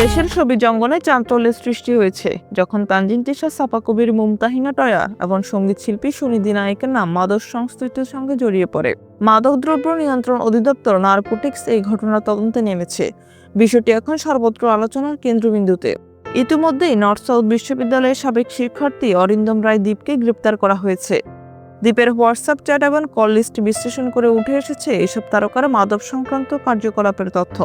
দেশের ছবি জঙ্গলে চাঞ্চল্যের সৃষ্টি হয়েছে, যখন তানজিন তিশা সাপা কবির মুমতাহিনা টয়া এবং সংগীত শিল্পী সুনিধি নায়কের নাম মাদক সংস্কৃতির সঙ্গে জড়িয়ে পড়ে। মাদকদ্রব্য নিয়ন্ত্রণ অধিদপ্তর নার্কোটিক্স এই ঘটনা তদন্তে নেমেছে। বিষয়টি এখন সর্বত্র আলোচনার কেন্দ্রবিন্দুতে। ইতিমধ্যেই নর্থ সাউথ বিশ্ববিদ্যালয়ের সাবেক শিক্ষার্থী অরিন্দম রায় দ্বীপকে গ্রেপ্তার করা হয়েছে। দ্বীপের হোয়াটসঅ্যাপ চ্যাট এবং কল লিস্ট বিশ্লেষণ করে উঠে এসেছে এসব তারকার মাদক সংক্রান্ত কার্যকলাপের তথ্য।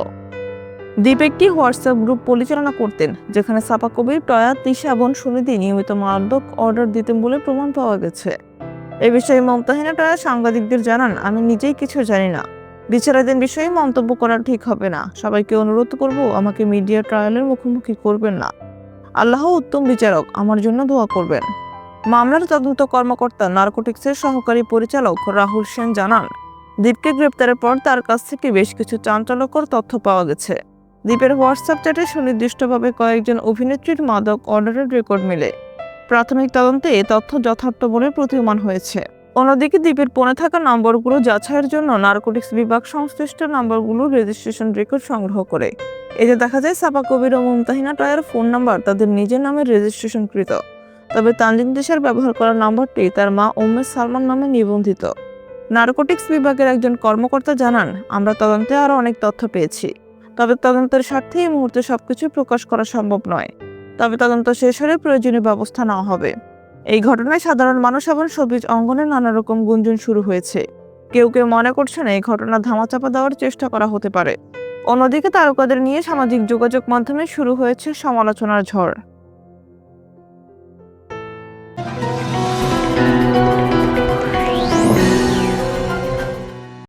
দীপ একটি হোয়াটসঅ্যাপ গ্রুপ পরিচালনা করতেন, যেখানে সাপা কবির টয়া, তিশা এবং সুনিধি নিয়মিত মাদক অর্ডার দিতেন বলে প্রমাণ পাওয়া গেছে। এ বিষয়ে মমতাহিনা টয়া সাংবাদিকদের জানান, আমি নিজেই কিছু জানি না। বিচারাধীন বিষয়ে মন্তব্য করা ঠিক হবে না। সবাইকে অনুরোধ করব, আমাকে মিডিয়া ট্রায়ালের মুখোমুখি করবেন না। আল্লাহ উত্তম বিচারক, আমার জন্য দোয়া করবেন। মামলার তদন্ত কর্মকর্তা, নার্কোটিক্সের সহকারী পরিচালক রাহুল সেন জানান, দীপকে গ্রেপ্তারের পর তার কাছ থেকে বেশ কিছু চাঞ্চল্যকর তথ্য পাওয়া গেছে। দ্বীপের হোয়াটসঅ্যাপ চ্যাটে সুনির্দিষ্টভাবে কয়েকজন অভিনেত্রীর মাদক অর্ডারের রেকর্ড মিলে। প্রাথমিক তদন্তে এ তথ্য যথার্থ বলে প্রতীয়মান হয়েছে। অন্যদিকে দ্বীপের পণে থাকা নম্বরগুলো যাচাইয়ের জন্য নার্কোটিক্স বিভাগ সংশ্লিষ্ট নম্বরগুলো রেজিস্ট্রেশন রেকর্ড সংগ্রহ করে। এতে দেখা যায় সাপা কবির ও মুমতাহিনা টয়ের ফোন নাম্বার তাদের নিজের নামে রেজিস্ট্রেশনকৃত। তবে তানজিন দেশের ব্যবহার করা নম্বরটি তার মা উম্মে সালমান নামে নিবন্ধিত। নার্কোটিক্স বিভাগের একজন কর্মকর্তা জানান, আমরা তদন্তে আরও অনেক তথ্য পেয়েছি। তবে তদন্তের স্বার্থে এই মুহূর্তে সবকিছু প্রকাশ করা সম্ভব নয়। তবে তদন্ত শেষ হলে প্রয়োজনীয় ব্যবস্থা নেওয়া হবে। এই ঘটনায় সাধারণ মানুষ এবং সবিজ অঙ্গনে নানা রকম গুঞ্জন শুরু হয়েছে। কেউ কেউ মনে করছেন এই ঘটনা ধামাচাপা দেওয়ার চেষ্টা করা হতে পারে। অন্যদিকে তারকাদের নিয়ে সামাজিক যোগাযোগ মাধ্যমে শুরু হয়েছে সমালোচনার ঝড়।